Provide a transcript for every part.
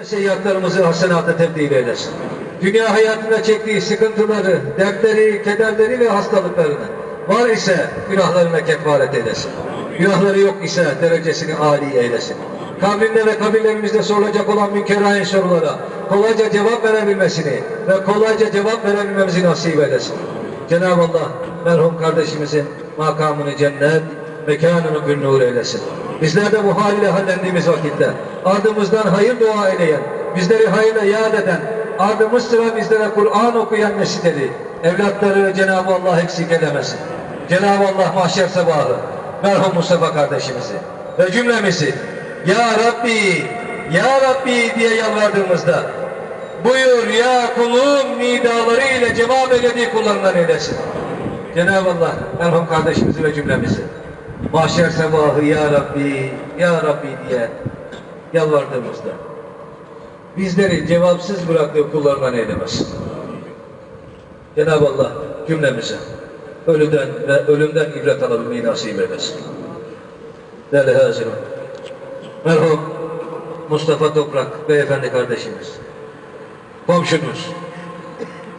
ve seyyatlarımızı hasenata tebdil eylesin. Dünya hayatında çektiği sıkıntıları, dertleri, kederleri ve hastalıklarını var ise günahlarına kefaret eylesin. Günahları yok ise derecesini âli eylesin. Kabrinde ve kabirlerimizde sorulacak olan münkerâin sorulara kolayca cevap verebilmesini ve kolayca cevap verebilmemizi nasip eylesin. Cenab-ı Allah merhum kardeşimizin makamını cennet, mekanını bir nur eylesin. Bizler de bu hal ile hallendiğimiz vakitte ardımızdan hayır dua eyleyen, bizleri hayırla yad eden, ardımız sıra bizlere Kur'an okuyan nesilleri, evlatları Cenab-ı Allah eksik elemesin. Cenab-ı Allah mahşer sabahı merhum Mustafa kardeşimizi ve cümlemizi Ya Rabbi, Ya Rabbi diye yalvardığımızda buyur ya kulum nidaları ile cevap eylediği kullarından eylesin. Cenab-ı Allah merhum kardeşimizi ve cümlemizi mahşer sabahı Ya Rabbi, Ya Rabbi diye yalvardığımızda bizleri cevapsız bıraktığı kullarından eylemesin. Cenab-ı Allah cümlemize ölüden ve ölümden ibret alabilmeyi nasip eylesin. Değerli hazırım. Merhum Mustafa Toprak beyefendi kardeşimiz. Komşunuz.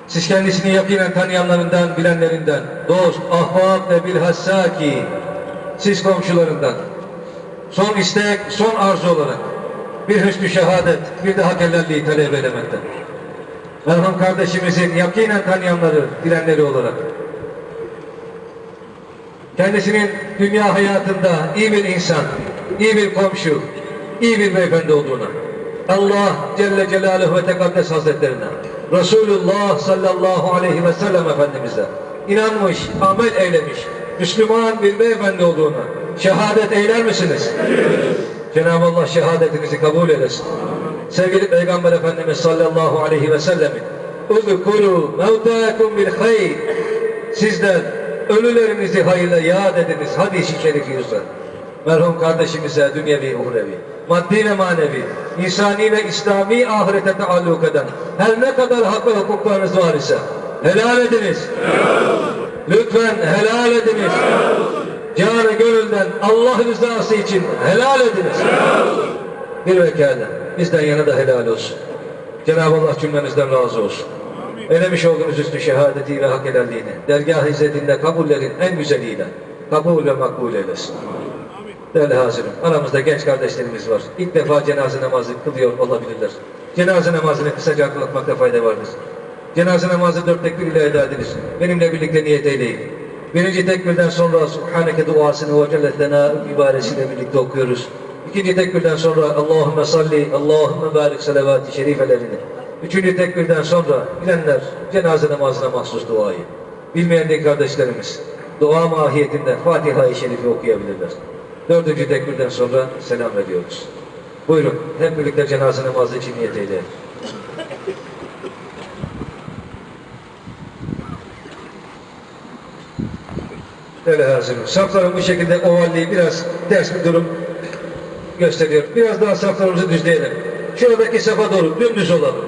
Siz kendisini yakinen tanıyanlarından, bilenlerinden, dost, ahbap ve bilhassa ki siz komşularından son istek, son arzu olarak bir hüsnü şehadet, bir daha helalliği talep elemekte. Merhum kardeşimizin yakinen tanıyanları, bilenleri olarak kendisinin dünya hayatında iyi bir insan, iyi bir komşu, iyi bir beyefendi olduğuna, Allah Celle Celaluhu ve Tekaddes Hazretlerine, Resulullah sallallahu aleyhi ve sellem Efendimiz'e inanmış, amel eylemiş, Müslüman bir beyefendi olduğuna şehadet eyler misiniz? Cenab-ı Allah şehadetinizi kabul eylesin. Sevgili Peygamber Efendimiz sallallahu aleyhi ve sellemin mevtâkum bil hayr Sizler ölülerinizi hayırla yad ediniz hadis-i şerifi yüzden. Merhum kardeşimize dünyevi, uhrevi, maddi ve manevi, insani ve İslami ahirete taalluk eden her ne kadar hak ve hukuklarınız var ise helal ediniz. Lütfen helal ediniz. Canı gönülden Allah rızası için helal ediniz. Bir vekale bizden yana da helal olsun. Cenab-ı Allah cümlemizden razı olsun. Elemiş olduğunuz üstü şehadeti ve hak helalliğini dergah izzetinde kabullerin en güzeliyle kabul ve makbul eylesin. Değerli hazırım, aramızda genç kardeşlerimiz var. İlk defa cenaze namazı kılıyor olabilirler. Cenaze namazını kısaca hatırlatmakta fayda vardır. Cenaze namazı dört tekbir ile eda edilir. Benimle birlikte niyet eyleyin. Birinci tekbirden sonra Subhaneke duasını ve celletena ibaresiyle birlikte okuyoruz. İkinci tekbirden sonra Allahümme salli, Allahümme barik salavat-ı şerifelerini. Üçüncü tekbirden sonra bilenler cenaze namazına mahsus duayı. Bilmeyen de kardeşlerimiz dua mahiyetinde Fatiha-i Şerifi okuyabilirler. Dördüncü tekbirden sonra selam veriyoruz. Buyurun hep birlikte cenaze namazı için niyet eyleyelim. Öyle hazırım. Safların bu şekilde ovalliği biraz ters bir durum gösteriyor. Biraz daha saflarımızı düzleyelim. Şuradaki safa doğru dümdüz olalım.